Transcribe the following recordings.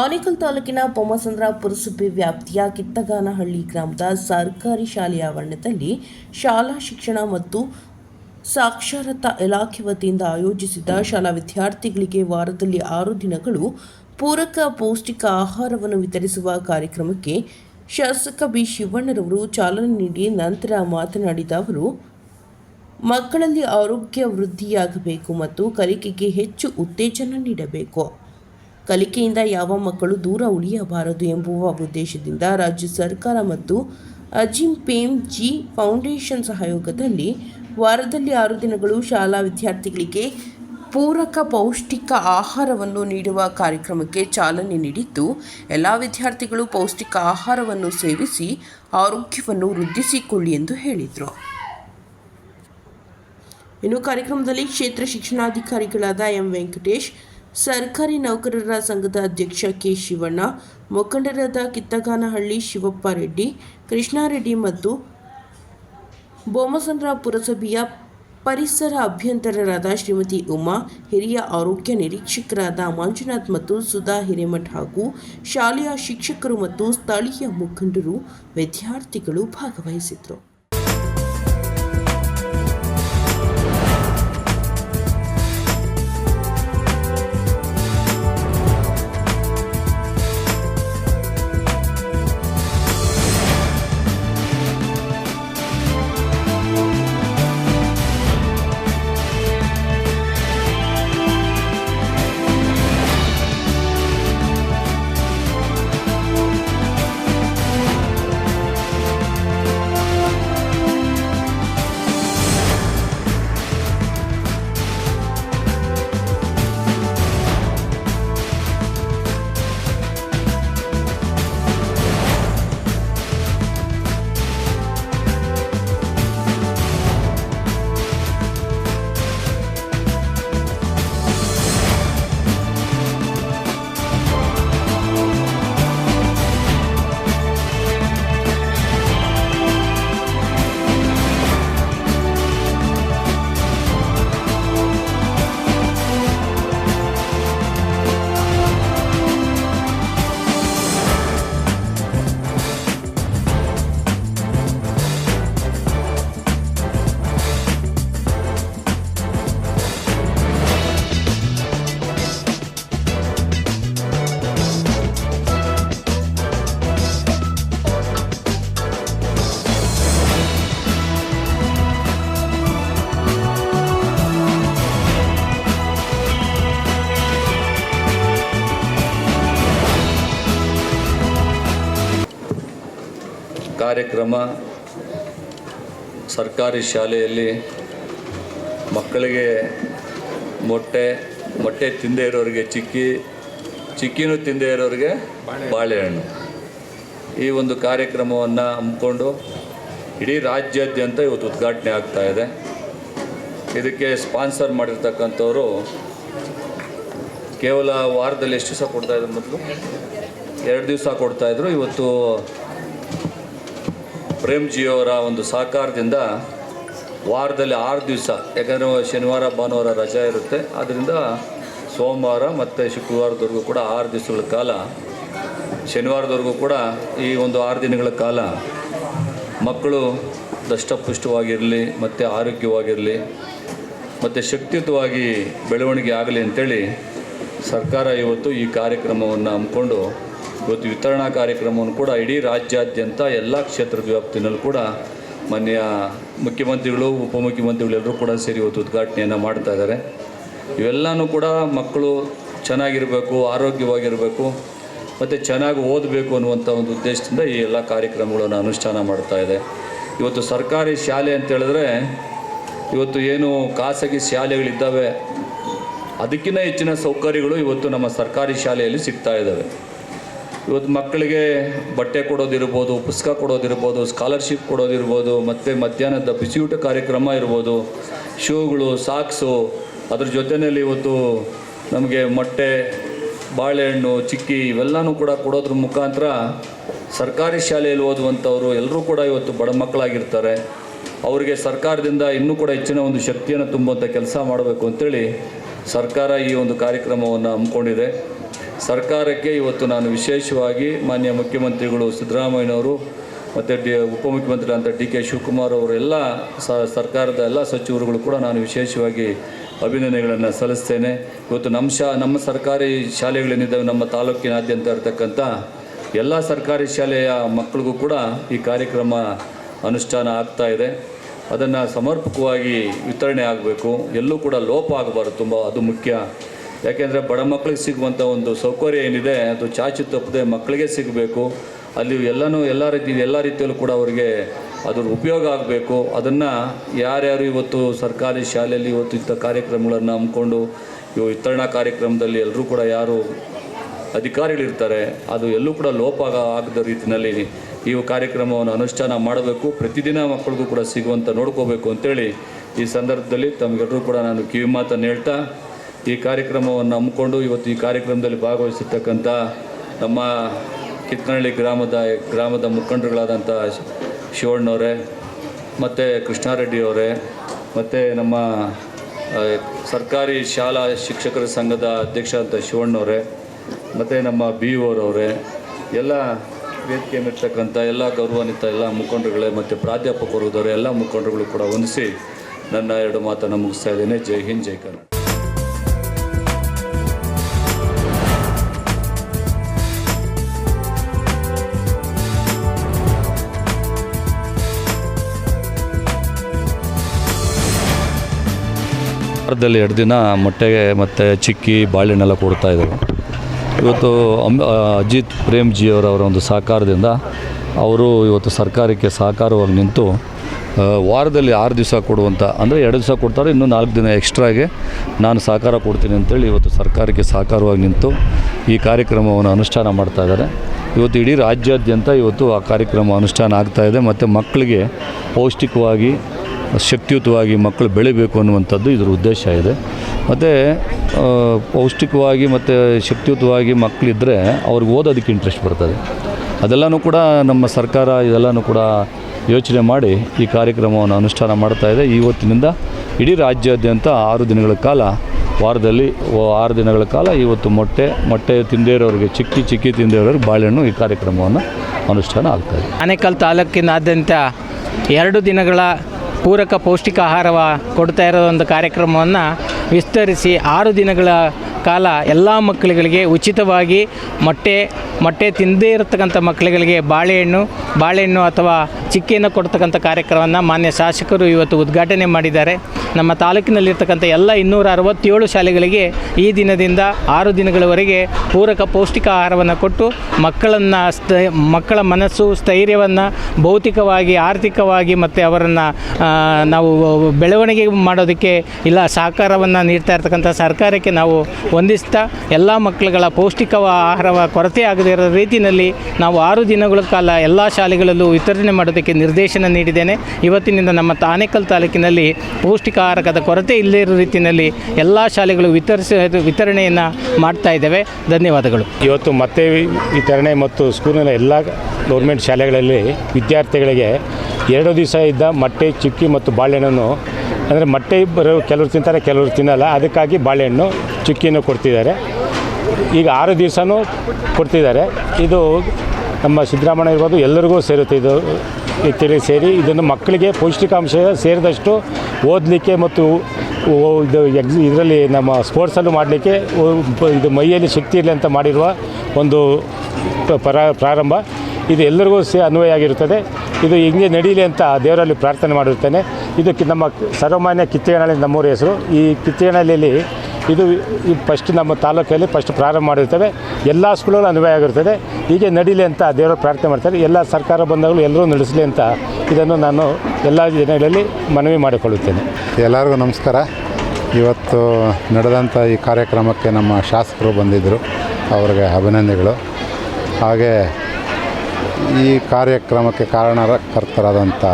ಆನೇಕಲ್ ತಾಲೂಕಿನ ಪೊಮ್ಮಸಂದ್ರ ಪುರಸಭೆ ವ್ಯಾಪ್ತಿಯ ಕಿತ್ತಗಾನಹಳ್ಳಿ ಗ್ರಾಮದ ಸರ್ಕಾರಿ ಶಾಲೆಯ ಆವರಣದಲ್ಲಿ ಶಾಲಾ ಶಿಕ್ಷಣ ಮತ್ತು ಸಾಕ್ಷರತಾ ಇಲಾಖೆ ವತಿಯಿಂದ ಆಯೋಜಿಸಿದ ಶಾಲಾ ವಿದ್ಯಾರ್ಥಿಗಳಿಗೆ ವಾರದಲ್ಲಿ ಆರು ದಿನಗಳು ಪೂರಕ ಪೌಷ್ಟಿಕ ಆಹಾರವನ್ನು ವಿತರಿಸುವ ಕಾರ್ಯಕ್ರಮಕ್ಕೆ ಶಾಸಕ ಬಿ ಶಿವಣ್ಣರವರು ಚಾಲನೆ ನೀಡಿ ನಂತರ ಮಾತನಾಡಿದ ಅವರು, ಮಕ್ಕಳಲ್ಲಿ ಆರೋಗ್ಯ ವೃದ್ಧಿಯಾಗಬೇಕು ಮತ್ತು ಕಲಿಕೆಗೆ ಹೆಚ್ಚು ಉತ್ತೇಜನ ನೀಡಬೇಕು. ಕಲಿಕೆಯಿಂದ ಯಾವ ಮಕ್ಕಳು ದೂರ ಉಳಿಯಬಾರದು ಎಂಬುವ ಉದ್ದೇಶದಿಂದ ರಾಜ್ಯ ಸರ್ಕಾರ ಮತ್ತು ಅಜಿಂ ಪೇಮ್ ಜಿ ಫೌಂಡೇಶನ್ ಸಹಯೋಗದಲ್ಲಿ ವಾರದಲ್ಲಿ ಆರು ದಿನಗಳು ಶಾಲಾ ವಿದ್ಯಾರ್ಥಿಗಳಿಗೆ ಪೂರಕ ಪೌಷ್ಟಿಕ ಆಹಾರವನ್ನು ನೀಡುವ ಕಾರ್ಯಕ್ರಮಕ್ಕೆ ಚಾಲನೆ ನೀಡಿದ್ದು, ಎಲ್ಲ ವಿದ್ಯಾರ್ಥಿಗಳು ಪೌಷ್ಟಿಕ ಆಹಾರವನ್ನು ಸೇವಿಸಿ ಆರೋಗ್ಯವನ್ನು ವೃದ್ಧಿಸಿಕೊಳ್ಳಿ ಎಂದು ಹೇಳಿದರು. ಇನ್ನು ಕಾರ್ಯಕ್ರಮದಲ್ಲಿ ಕ್ಷೇತ್ರ ಶಿಕ್ಷಣಾಧಿಕಾರಿಗಳಾದ ಎಂ ವೆಂಕಟೇಶ್ ಸರ್ಕಾರಿ ನೌಕರರ ಸಂಘದ ಅಧ್ಯಕ್ಷ ಕೆ ಶಿವಣ್ಣ, ಮುಖಂಡರಾದ ಕಿತ್ತಗಾನಹಳ್ಳಿ ಶಿವಪ್ಪ ರೆಡ್ಡಿ, ಕೃಷ್ಣಾರೆಡ್ಡಿ ಮತ್ತು ಬೊಮ್ಮಸಂದ್ರ ಪುರಸಭೆಯ ಪರಿಸರ ಅಭ್ಯಂತರರಾದ ಶ್ರೀಮತಿ ಉಮಾ, ಹಿರಿಯ ಆರೋಗ್ಯ ನಿರೀಕ್ಷಕರಾದ ಮಂಜುನಾಥ್ ಮತ್ತು ಸುಧಾ ಹಿರೇಮಠ್ ಹಾಗೂ ಶಾಲೆಯ ಶಿಕ್ಷಕರು ಮತ್ತು ಸ್ಥಳೀಯ ಮುಖಂಡರು, ವಿದ್ಯಾರ್ಥಿಗಳು ಭಾಗವಹಿಸಿದರು ಕಾರ್ಯಕ್ರಮ ಸರ್ಕಾರಿ ಶಾಲೆಯಲ್ಲಿ ಮಕ್ಕಳಿಗೆ ಮೊಟ್ಟೆ ಮೊಟ್ಟೆ ತಿಂದೇ ಇರೋರಿಗೆ ಚಿಕ್ಕಿ, ಚಿಕ್ಕಿನೂ ತಿಂದೇ ಇರೋರಿಗೆ ಬಾಳೆಹಣ್ಣು. ಈ ಒಂದು ಕಾರ್ಯಕ್ರಮವನ್ನು ಹಮ್ಮಿಕೊಂಡು ಇಡೀ ರಾಜ್ಯಾದ್ಯಂತ ಇವತ್ತು ಉದ್ಘಾಟನೆ ಆಗ್ತಾ ಇದೆ. ಇದಕ್ಕೆ ಸ್ಪಾನ್ಸರ್ ಮಾಡಿರ್ತಕ್ಕಂಥವರು ಕೇವಲ ವಾರದಲ್ಲಿ ಎಷ್ಟು ದಿವಸ ಕೊಡ್ತಾಯಿದ್ರು ಮೊದಲು? ಎರಡು ದಿವಸ ಕೊಡ್ತಾಯಿದ್ರು ಇವತ್ತು ಪ್ರೇಮ್ಜಿಯವರ ಒಂದು ಸಹಕಾರದಿಂದ ವಾರದಲ್ಲಿ ಆರು ದಿವಸ, ಯಾಕಂದರೆ ಶನಿವಾರ, ಭಾನುವಾರ ರಜೆ ಇರುತ್ತೆ. ಆದ್ದರಿಂದ ಸೋಮವಾರ ಮತ್ತು ಶುಕ್ರವಾರದವರೆಗೂ ಕೂಡ ಆರು ದಿವಸಗಳ ಕಾಲ, ಶನಿವಾರದವರೆಗೂ ಕೂಡ ಈ ಒಂದು ಆರು ದಿನಗಳ ಕಾಲ ಮಕ್ಕಳು ದಷ್ಟಪುಷ್ಟವಾಗಿರಲಿ, ಮತ್ತು ಆರೋಗ್ಯವಾಗಿರಲಿ, ಮತ್ತು ಶಕ್ತಿಯುತವಾಗಿ ಬೆಳವಣಿಗೆ ಆಗಲಿ ಅಂತೇಳಿ ಸರ್ಕಾರ ಇವತ್ತು ಈ ಕಾರ್ಯಕ್ರಮವನ್ನು ಹಮ್ಮಿಕೊಂಡು ಇವತ್ತು ವಿತರಣಾ ಕಾರ್ಯಕ್ರಮವನ್ನು ಕೂಡ ಇಡೀ ರಾಜ್ಯಾದ್ಯಂತ ಎಲ್ಲ ಕ್ಷೇತ್ರದ ವ್ಯಾಪ್ತಿನಲ್ಲೂ ಕೂಡ ಮಾನ್ಯ ಮುಖ್ಯಮಂತ್ರಿಗಳು, ಉಪಮುಖ್ಯಮಂತ್ರಿಗಳು ಎಲ್ಲರೂ ಕೂಡ ಸೇರಿ ಇವತ್ತು ಉದ್ಘಾಟನೆಯನ್ನು ಮಾಡ್ತಾ ಇದ್ದಾರೆ. ಇವೆಲ್ಲನೂ ಕೂಡ ಮಕ್ಕಳು ಚೆನ್ನಾಗಿರಬೇಕು, ಆರೋಗ್ಯವಾಗಿರಬೇಕು, ಮತ್ತು ಚೆನ್ನಾಗಿ ಓದಬೇಕು ಅನ್ನುವಂಥ ಒಂದು ಉದ್ದೇಶದಿಂದ ಈ ಎಲ್ಲ ಕಾರ್ಯಕ್ರಮಗಳನ್ನು ಅನುಷ್ಠಾನ ಮಾಡ್ತಾ ಇದೆ. ಇವತ್ತು ಸರ್ಕಾರಿ ಶಾಲೆ ಅಂತ ಹೇಳಿದ್ರೆ ಇವತ್ತು ಏನು ಖಾಸಗಿ ಶಾಲೆಗಳಿದ್ದಾವೆ, ಅದಕ್ಕಿಂತ ಹೆಚ್ಚಿನ ಸೌಕರ್ಯಗಳು ಇವತ್ತು ನಮ್ಮ ಸರ್ಕಾರಿ ಶಾಲೆಯಲ್ಲಿ ಸಿಗ್ತಾ ಇದ್ದಾವೆ. ಇವತ್ತು ಮಕ್ಕಳಿಗೆ ಬಟ್ಟೆ ಕೊಡೋದಿರ್ಬೋದು, ಪುಸ್ತಕ ಕೊಡೋದಿರ್ಬೋದು ಸ್ಕಾಲರ್ಶಿಪ್ ಕೊಡೋದಿರ್ಬೋದು, ಮತ್ತು ಮಧ್ಯಾಹ್ನದ ಬಿಸಿಯೂಟ ಕಾರ್ಯಕ್ರಮ ಇರ್ಬೋದು, ಶೂಗಳು ಸಾಕ್ಸು ಅದ್ರ ಜೊತೆಯಲ್ಲಿ ಇವತ್ತು ನಮಗೆ ಮೊಟ್ಟೆ, ಬಾಳೆಹಣ್ಣು, ಚಿಕ್ಕಿ ಇವೆಲ್ಲನೂ ಕೂಡ ಕೊಡೋದ್ರ ಮುಖಾಂತರ ಸರ್ಕಾರಿ ಶಾಲೆಯಲ್ಲಿ ಓದುವಂಥವರು ಎಲ್ಲರೂ ಕೂಡ ಇವತ್ತು ಬಡ ಮಕ್ಕಳಾಗಿರ್ತಾರೆ. ಅವರಿಗೆ ಸರ್ಕಾರದಿಂದ ಇನ್ನೂ ಕೂಡ ಹೆಚ್ಚಿನ ಒಂದು ಶಕ್ತಿಯನ್ನು ತುಂಬುವಂಥ ಕೆಲಸ ಮಾಡಬೇಕು ಅಂತೇಳಿ ಸರ್ಕಾರ ಈ ಒಂದು ಕಾರ್ಯಕ್ರಮವನ್ನು ಹಮ್ಮಿಕೊಂಡಿದೆ. ಸರ್ಕಾರಕ್ಕೆ ಇವತ್ತು ನಾನು ವಿಶೇಷವಾಗಿ ಮಾನ್ಯ ಮುಖ್ಯಮಂತ್ರಿಗಳು ಸಿದ್ದರಾಮಯ್ಯನವರು ಮತ್ತು ಡಿ ಉಪಮುಖ್ಯಮಂತ್ರಿ ಅಂತ ಡಿ ಕೆ ಶಿವಕುಮಾರ್ ಅವರೆಲ್ಲ ಸರ್ಕಾರದ ಎಲ್ಲ ಸಚಿವರುಗಳು ಕೂಡ ನಾನು ವಿಶೇಷವಾಗಿ ಅಭಿನಂದನೆಗಳನ್ನು ಸಲ್ಲಿಸ್ತೇನೆ. ಇವತ್ತು ನಮ್ಮ ಶಾ ನಮ್ಮ ಸರ್ಕಾರಿ ಶಾಲೆಗಳೇನಿದ್ದಾವೆ ನಮ್ಮ ತಾಲೂಕಿನಾದ್ಯಂತ ಇರತಕ್ಕಂಥ ಎಲ್ಲ ಸರ್ಕಾರಿ ಶಾಲೆಯ ಮಕ್ಕಳಿಗೂ ಕೂಡ ಈ ಕಾರ್ಯಕ್ರಮ ಅನುಷ್ಠಾನ ಆಗ್ತಾ ಇದೆ. ಅದನ್ನು ಸಮರ್ಪಕವಾಗಿ ವಿತರಣೆ ಆಗಬೇಕು. ಎಲ್ಲೂ ಕೂಡ ಲೋಪ ಆಗಬಾರ್ದು. ತುಂಬ ಅದು ಮುಖ್ಯ. ಯಾಕೆಂದರೆ ಬಡ ಮಕ್ಕಳಿಗೆ ಸಿಗುವಂಥ ಒಂದು ಸೌಕರ್ಯ ಏನಿದೆ, ಅದು ಚಾಚು ತಪ್ಪದೆ ಮಕ್ಕಳಿಗೆ ಸಿಗಬೇಕು. ಅಲ್ಲಿ ಎಲ್ಲನೂ ಎಲ್ಲ ರೀತಿ, ಎಲ್ಲ ರೀತಿಯಲ್ಲೂ ಕೂಡ ಅವರಿಗೆ ಅದ್ರ ಉಪಯೋಗ ಆಗಬೇಕು. ಅದನ್ನು ಯಾರ್ಯಾರು ಇವತ್ತು ಸರ್ಕಾರಿ ಶಾಲೆಯಲ್ಲಿ ಇವತ್ತು ಇಂಥ ಕಾರ್ಯಕ್ರಮಗಳನ್ನು ಹಮ್ಮಿಕೊಂಡು, ಇವು ವಿತರಣಾ ಕಾರ್ಯಕ್ರಮದಲ್ಲಿ ಎಲ್ಲರೂ ಕೂಡ ಯಾರು ಅಧಿಕಾರಿಗಳಿರ್ತಾರೆ, ಅದು ಎಲ್ಲೂ ಕೂಡ ಲೋಪ ಆಗದ ರೀತಿಯಲ್ಲಿ ಈ ಕಾರ್ಯಕ್ರಮವನ್ನು ಅನುಷ್ಠಾನ ಮಾಡಬೇಕು. ಪ್ರತಿದಿನ ಮಕ್ಕಳಿಗೂ ಕೂಡ ಸಿಗುವಂಥ ನೋಡ್ಕೋಬೇಕು ಅಂತೇಳಿ ಈ ಸಂದರ್ಭದಲ್ಲಿ ತಮಗೆಲ್ಲರೂ ಕೂಡ ನಾನು ಕಿವಿ ಮಾತನ್ನು ಹೇಳ್ತಾ ಈ ಕಾರ್ಯಕ್ರಮವನ್ನು ಹಮ್ಮಿಕೊಂಡು ಇವತ್ತು ಈ ಕಾರ್ಯಕ್ರಮದಲ್ಲಿ ಭಾಗವಹಿಸಿರ್ತಕ್ಕಂಥ ನಮ್ಮ ಕಿತ್ತನಹಳ್ಳಿ ಗ್ರಾಮದ ಗ್ರಾಮದ ಮುಖಂಡರುಗಳಾದಂಥ ಶಿವಣ್ಣವರೇ, ಮತ್ತು ಕೃಷ್ಣಾರೆಡ್ಡಿಯವರೇ, ಮತ್ತು ನಮ್ಮ ಸರ್ಕಾರಿ ಶಾಲಾ ಶಿಕ್ಷಕರ ಸಂಘದ ಅಧ್ಯಕ್ಷ ಅಂತ ಶಿವಣ್ಣವರೇ, ಮತ್ತು ನಮ್ಮ ಬಿ ಓರವರೇ, ಎಲ್ಲ ವೇದಿಕೆ ಮೇಲಿರ್ತಕ್ಕಂಥ ಎಲ್ಲ ಗೌರವಾನ್ವಿತ ಎಲ್ಲ ಮುಖಂಡರುಗಳೇ, ಮತ್ತು ಪ್ರಾಧ್ಯಾಪಕರು ಎಲ್ಲ ಮುಖಂಡರುಗಳು ಕೂಡ ಹೊಂದಿಸಿ ನನ್ನ ಎರಡು ಮಾತನ್ನು ಮುಗಿಸ್ತಾ ಇದ್ದೇನೆ. ಜೈ ಹಿಂದ್, ಜೈ ಕನ್ನಡ ವಾರದಲ್ಲಿ ಎರಡು ದಿನ ಮೊಟ್ಟೆಗೆ ಮತ್ತು ಚಿಕ್ಕಿ, ಬಾಳೆಹಣ್ಣೆಲ್ಲ ಕೊಡ್ತಾ ಇದ್ದರು ಇವತ್ತು ಅಮ್ ಅಜಿತ್ ಪ್ರೇಮ್ಜಿ ಅವರ ಅವರ ಒಂದು ಸಹಕಾರದಿಂದ ಅವರು ಇವತ್ತು ಸರ್ಕಾರಕ್ಕೆ ಸಹಕಾರವಾಗಿ ನಿಂತು ವಾರದಲ್ಲಿ ಆರು ದಿವಸ ಕೊಡುವಂಥ ಅಂದರೆ ಎರಡು ದಿವಸ ಕೊಡ್ತಾರೆ, ಇನ್ನೂ ನಾಲ್ಕು ದಿನ ಎಕ್ಸ್ಟ್ರಾಗೆ ನಾನು ಸಹಕಾರ ಕೊಡ್ತೀನಿ ಅಂತೇಳಿ ಇವತ್ತು ಸರ್ಕಾರಕ್ಕೆ ಸಹಕಾರವಾಗಿ ನಿಂತು ಈ ಕಾರ್ಯಕ್ರಮವನ್ನು ಅನುಷ್ಠಾನ ಮಾಡ್ತಾ ಇದ್ದಾರೆ. ಇವತ್ತು ಇಡೀ ರಾಜ್ಯಾದ್ಯಂತ ಇವತ್ತು ಆ ಕಾರ್ಯಕ್ರಮ ಅನುಷ್ಠಾನ ಆಗ್ತಾಯಿದೆ ಮತ್ತು ಮಕ್ಕಳಿಗೆ ಪೌಷ್ಟಿಕವಾಗಿ ಶಕ್ತಿಯುತವಾಗಿ ಮಕ್ಕಳು ಬೆಳಿಬೇಕು ಅನ್ನುವಂಥದ್ದು ಇದರ ಉದ್ದೇಶ ಇದೆ. ಮತ್ತು ಪೌಷ್ಟಿಕವಾಗಿ ಮತ್ತು ಶಕ್ತಿಯುತವಾಗಿ ಮಕ್ಕಳಿದ್ದರೆ ಅವ್ರಿಗೆ ಓದೋದಕ್ಕೆ ಇಂಟ್ರೆಸ್ಟ್ ಬರ್ತದೆ. ಅದೆಲ್ಲನೂ ಕೂಡ ನಮ್ಮ ಸರ್ಕಾರ ಇದೆಲ್ಲನೂ ಕೂಡ ಯೋಚನೆ ಮಾಡಿ ಈ ಕಾರ್ಯಕ್ರಮವನ್ನು ಅನುಷ್ಠಾನ ಮಾಡ್ತಾ ಇದೆ. ಇವತ್ತಿನಿಂದ ಇಡೀ ರಾಜ್ಯಾದ್ಯಂತ ಆರು ದಿನಗಳ ಕಾಲ, ವಾರದಲ್ಲಿ ಆರು ದಿನಗಳ ಕಾಲ ಇವತ್ತು ಮೊಟ್ಟೆ ಮೊಟ್ಟೆ ತಿಂದೇ ಇರೋರಿಗೆ ಚಿಕ್ಕಿ ಚಿಕ್ಕಿ ತಿಂದೇ ಇರೋರಿಗೆ ಬಾಳೆಹಣ್ಣು ಈ ಕಾರ್ಯಕ್ರಮವನ್ನು ಅನುಷ್ಠಾನ ಆಗ್ತಾಯಿದೆ ಆನೇಕಲ್ ತಾಲೂಕಿನಾದ್ಯಂತ ಎರಡು ದಿನಗಳ ಪೂರಕ ಪೌಷ್ಟಿಕ ಆಹಾರವ ಕೊಡ್ತಾ ಇರೋ ಒಂದು ಕಾರ್ಯಕ್ರಮವನ್ನು ವಿಸ್ತರಿಸಿ ಆರು ದಿನಗಳ ಕಾಲ ಎಲ್ಲ ಮಕ್ಕಳುಗಳಿಗೆ ಉಚಿತವಾಗಿ ಮೊಟ್ಟೆ ಮೊಟ್ಟೆ ತಿಂದೇ ಇರತಕ್ಕಂಥ ಮಕ್ಕಳುಗಳಿಗೆ ಬಾಳೆಹಣ್ಣು ಬಾಳೆಹಣ್ಣು ಅಥವಾ ಚಿಕ್ಕಿಯನ್ನು ಕೊಡ್ತಕ್ಕಂಥ ಕಾರ್ಯಕ್ರಮವನ್ನು ಮಾನ್ಯ ಶಾಸಕರು ಇವತ್ತು ಉದ್ಘಾಟನೆ ಮಾಡಿದ್ದಾರೆ. ನಮ್ಮ ತಾಲೂಕಿನಲ್ಲಿರ್ತಕ್ಕಂಥ ಎಲ್ಲ ಇನ್ನೂರ ಅರವತ್ತೇಳು ಶಾಲೆಗಳಿಗೆ ಈ ದಿನದಿಂದ ಆರು ದಿನಗಳವರೆಗೆ ಪೂರಕ ಪೌಷ್ಟಿಕ ಆಹಾರವನ್ನು ಕೊಟ್ಟು ಮಕ್ಕಳನ್ನು ಮಕ್ಕಳ ಮನಸ್ಸು, ಸ್ಥೈರ್ಯವನ್ನು ಭೌತಿಕವಾಗಿ, ಆರ್ಥಿಕವಾಗಿ ಮತ್ತು ಅವರನ್ನು ನಾವು ಬೆಳವಣಿಗೆ ಮಾಡೋದಕ್ಕೆ ಇಲ್ಲ ಸಹಕಾರವನ್ನು ನೀಡ್ತಾ ಇರ್ತಕ್ಕಂಥ ಸರ್ಕಾರಕ್ಕೆ ನಾವು ಹೊಂದಿಸ್ತಾ ಎಲ್ಲ ಮಕ್ಕಳುಗಳ ಪೌಷ್ಟಿಕ ಆಹಾರವ ಕೊರತೆ ಆಗದೇ ಇರೋ ರೀತಿಯಲ್ಲಿ ನಾವು ಆರು ದಿನಗಳ ಕಾಲ ಎಲ್ಲ ಶಾಲೆಗಳಲ್ಲೂ ವಿತರಣೆ ಮಾಡೋದಕ್ಕೆ ನಿರ್ದೇಶನ ನೀಡಿದ್ದೇನೆ. ಇವತ್ತಿನಿಂದ ನಮ್ಮ ತಾನೇಕಲ್ ತಾಲೂಕಿನಲ್ಲಿ ಪೌಷ್ಟಿಕ ಆಹಾರಕದ ಕೊರತೆ ಇಲ್ಲದೇ ಇರೋ ರೀತಿಯಲ್ಲಿ ಎಲ್ಲ ಶಾಲೆಗಳು ವಿತರಿಸ ವಿತರಣೆಯನ್ನು ಮಾಡ್ತಾ ಇದ್ದೇವೆ. ಧನ್ಯವಾದಗಳು. ಇವತ್ತು ಮತ್ತೆ ವಿತರಣೆ ಮತ್ತು ಸ್ಕೂಲಿನ ಎಲ್ಲ ಗೌರ್ಮೆಂಟ್ ಶಾಲೆಗಳಲ್ಲಿ ವಿದ್ಯಾರ್ಥಿಗಳಿಗೆ ಎರಡು ದಿವಸ ಇದ್ದ ಮೊಟ್ಟೆ, ಚಿಕ್ಕಿ ಮತ್ತು ಬಾಳೆಹಣ್ಣನ್ನು ಅಂದರೆ ಮೊಟ್ಟೆ ಬರೋ ಕೆಲವರು ತಿಂತಾರೆ, ಕೆಲವರು ತಿನ್ನಲ್ಲ. ಅದಕ್ಕಾಗಿ ಬಾಳೆಹಣ್ಣು ಚಿಕ್ಕಿನ ಕೊಡ್ತಿದ್ದಾರೆ. ಈಗ ಆರು ದಿವಸನೂ ಕೊಡ್ತಿದ್ದಾರೆ. ಇದು ನಮ್ಮ ಸಿದ್ದರಾಮಯ್ಯ ಇರ್ಬೋದು, ಎಲ್ಲರಿಗೂ ಸೇರುತ್ತೆ ಇದು ತಿಳಿ ಸೇರಿ ಇದನ್ನು ಮಕ್ಕಳಿಗೆ ಪೌಷ್ಟಿಕಾಂಶ ಸೇರಿದಷ್ಟು ಓದಲಿಕ್ಕೆ ಮತ್ತು ಇದು ಎಕ್ಸ್ ಇದರಲ್ಲಿ ನಮ್ಮ ಸ್ಪೋರ್ಟ್ಸಲ್ಲೂ ಮಾಡಲಿಕ್ಕೆ ಇದು ಮೈಯಲ್ಲಿ ಶಕ್ತಿ ಇರಲಿ ಅಂತ ಮಾಡಿರುವ ಒಂದು ಪರ ಪ್ರಾರಂಭ. ಇದು ಎಲ್ಲರಿಗೂ ಸೇ ಅನ್ವಯ ಆಗಿರುತ್ತದೆ. ಇದು ಹಿಂಗೆ ನಡೀಲಿ ಅಂತ ದೇವರಲ್ಲಿ ಪ್ರಾರ್ಥನೆ ಮಾಡಿರ್ತೇನೆ ಇದಕ್ಕೆ ನಮ್ಮ ಸರ್ವಮಾನ್ಯ ಕಿತ್ತೇನಹಳ್ಳಿ ನಮ್ಮೂರ ಹೆಸರು. ಈ ಕಿತ್ತೇನಹಳ್ಳಿಯಲ್ಲಿ ಇದು ಫಸ್ಟ್ ನಮ್ಮ ತಾಲೂಕಲ್ಲಿ ಫಸ್ಟ್ ಪ್ರಾರಂಭ ಮಾಡಿರ್ತೇವೆ. ಎಲ್ಲ ಸ್ಕೂಲಲ್ಲೂ ಅನ್ವಯ ಆಗಿರ್ತದೆ. ಹೀಗೆ ನಡೀಲಿ ಅಂತ ದೇವರು ಪ್ರಾರ್ಥನೆ ಮಾಡ್ತಾರೆ. ಎಲ್ಲ ಸರ್ಕಾರ ಬಂದಾಗಲೂ ಎಲ್ಲರೂ ನಡೆಸಲಿ ಅಂತ ಇದನ್ನು ನಾನು ಎಲ್ಲ ಜನಗಳಲ್ಲಿ ಮನವಿ ಮಾಡಿಕೊಳ್ಳುತ್ತೇನೆ. ಎಲ್ಲರಿಗೂ ನಮಸ್ಕಾರ. ಇವತ್ತು ನಡೆದಂಥ ಈ ಕಾರ್ಯಕ್ರಮಕ್ಕೆ ನಮ್ಮ ಶಾಸಕರು ಬಂದಿದ್ದರು. ಅವರಿಗೆ ಅಭಿನಂದನೆಗಳು. ಹಾಗೆ ಈ ಕಾರ್ಯಕ್ರಮಕ್ಕೆ ಕಾರಣಕರ್ತರಾದಂಥ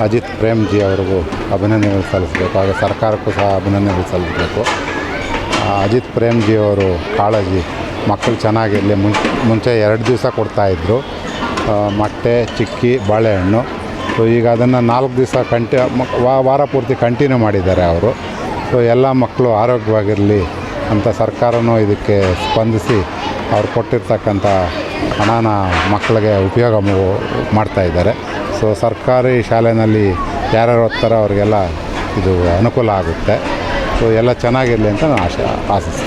ಅಜಿತ್ ಪ್ರೇಮ್ಜಿ ಅವರಿಗೂ ಅಭಿನಂದನೆಗಳು ಸಲ್ಲಿಸಬೇಕು. ಹಾಗೆ ಸರ್ಕಾರಕ್ಕೂ ಸಹ ಅಭಿನಂದನೆಗಳು ಸಲ್ಲಿಸಬೇಕು. ಅಜಿತ್ ಪ್ರೇಮ್ಜಿ ಅವರು ಕಾಳಜಿ ಮಕ್ಕಳು ಚೆನ್ನಾಗಿರಲಿ ಮುಂಚೆ ಎರಡು ದಿವಸ ಕೊಡ್ತಾಯಿದ್ರು ಮೊಟ್ಟೆ, ಚಿಕ್ಕಿ, ಬಾಳೆಹಣ್ಣು. ಸೊ ಈಗ ಅದನ್ನು ನಾಲ್ಕು ದಿವಸ ಕಂಟಿ ವಾರ ಪೂರ್ತಿ ಕಂಟಿನ್ಯೂ ಮಾಡಿದ್ದಾರೆ ಅವರು. ಸೊ ಎಲ್ಲ ಮಕ್ಕಳು ಆರೋಗ್ಯವಾಗಿರಲಿ ಅಂತ ಸರ್ಕಾರನೂ ಇದಕ್ಕೆ ಸ್ಪಂದಿಸಿ ಅವ್ರು ಕೊಟ್ಟಿರ್ತಕ್ಕಂಥ ಹಣನ ಮಕ್ಕಳಿಗೆ ಉಪಯೋಗ ಮಾಡ್ತಾಯಿದ್ದಾರೆ ಸೊ ಸರ್ಕಾರಿ ಶಾಲೆಯಲ್ಲಿ ಯಾರ್ಯಾರು ಓದ್ತಾರೋ ಅವರಿಗೆಲ್ಲ ಇದು ಅನುಕೂಲ ಆಗುತ್ತೆ. ಸೊ ಎಲ್ಲ ಚೆನ್ನಾಗಿರಲಿ ಅಂತ ನಾನು ಆಶಾ ಆಶಿಸ್ತೀನಿ.